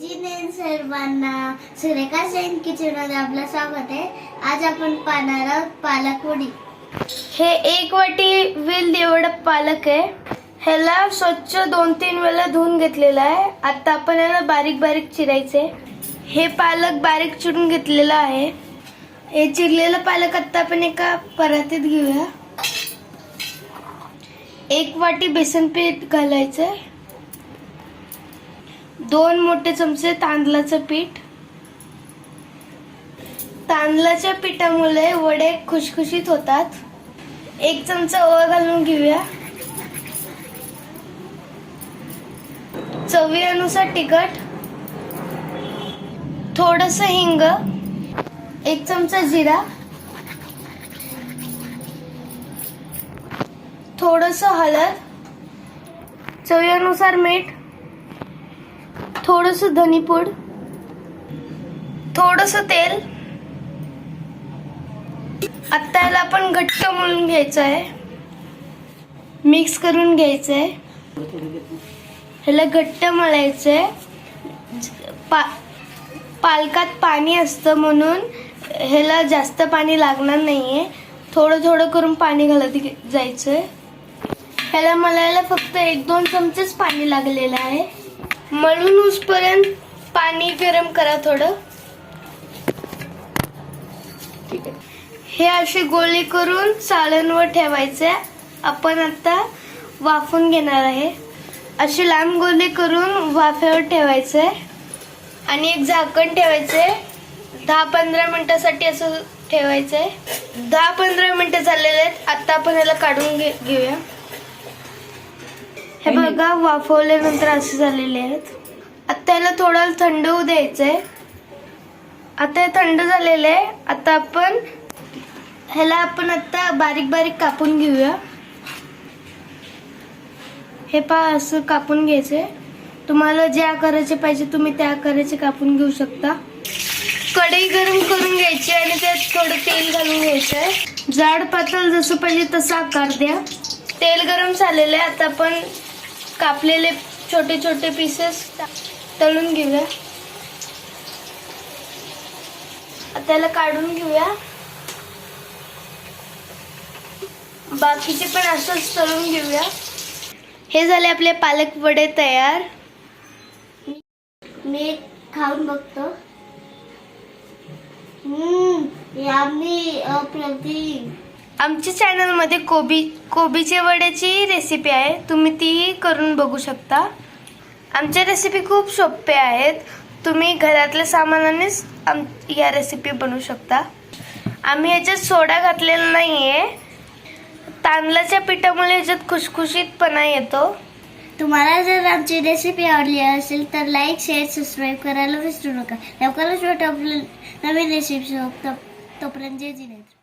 जिनेन सर्वांना सुरेखा सेन किचनमध्ये आपलं स्वागत आहे. आज आपण पाहणार आहोत पालक उडी हे एक वाटी विल एवढं पालक आहे. ह्याला स्वच्छ दोन तीन वेळा धुवून घेतलेलं आहे. आता आपण याला बारीक बारीक चिरायचे. हे पालक बारीक चिरून घेतलेलं आहे. हे चिरलेलं पालक आता आपण एका परातीत घेऊया. एक वाटी बेसन पीठ घालायचं दोन मोठे चमचे तांदळाचं पीठ. तांदळाच्या पिठामुळे वडे खुशखुशीत होतात. एक चमचा ओवा घालून घेऊया. चवीनुसार तिखट. थोडस हिंग. एक चमचा जिरा. थोडस हळद. चवीनुसार मीठ. थोडस धनीपूड थोडस तेल. आता याला आपण घट्ट मळून घ्यायचं आहे मिक्स करून घ्यायचं आहे ह्याला घट्ट मळायचं आहे पा पालकात पाणी असतं म्हणून ह्याला जास्त पाणी लागणार नाहीये. थोडं थोडं करून पाणी घालत गे- जायचं आहे ह्याला मळायला फक्त एक दोन चमचेच पाणी लागलेलं आहे. मळून उसपर्यंत पाणी गरम करा थोडं. हे असे गोळी करून चाळणवर ठेवायचे. आपण आता वाफून घेणार आहे. असे लांब गोळे करून वाफेवर ठेवायचे. आणि एक झाकण ठेवायचे. दहा पंधरा मिनिटासाठी असं ठेवायचंय दहा पंधरा मिनिटं झालेले आहेत. आता आपण याला काढून घे घेऊया. हे बघा वाफवल्यानंतर असे झालेले आहेत. आता याला थोडं थंड होऊ द्यायचंय. आता हे थंड झालेलं आहे. आता आपण ह्याला आपण आता बारीक बारीक कापून घेऊया. हे पा असं कापून घ्यायचे तुम्हाला जे आकाराचे पाहिजे तुम्ही त्या आकाराचे कापून घेऊ शकता. कढई गरम करून घ्यायची आणि त्यात थोडं तेल घालून घ्यायचंय. जाड पातळ जसं पाहिजे तसा आकार द्या. तेल गरम झालेलं आहे. आता आपण कापलेले छोटे छोटे पीसेस तळून घेऊया. त्याला काढून घेऊया. बाकीचे पण असंच तळून घेऊया. हे झाले आपले पालक वडे तयार. मी खाऊन बघतो. हम्म यामी अप्रतिम. आमच्या चॅनलमध्ये कोबी कोबीच्या वड्याची रेसिपी आहे. तुम्ही तीही करून बघू शकता. आमच्या रेसिपी खूप सोप्या आहेत. तुम्ही घरातल्या सामानानेच आम या रेसिपी बनवू शकता. आम्ही ह्याच्यात सोडा घातलेला नाही आहे तांदळाच्या पिठामुळे ह्याच्यात खुशखुशीतपणा येतो. तुम्हाला जर आमची रेसिपी आवडली असेल तर लाईक शेअर सबस्क्राईब करायला विसरू नका. लवकरच भेटू आपलं नवीन रेसिपी तोपर्यंत जय जिनेंद्र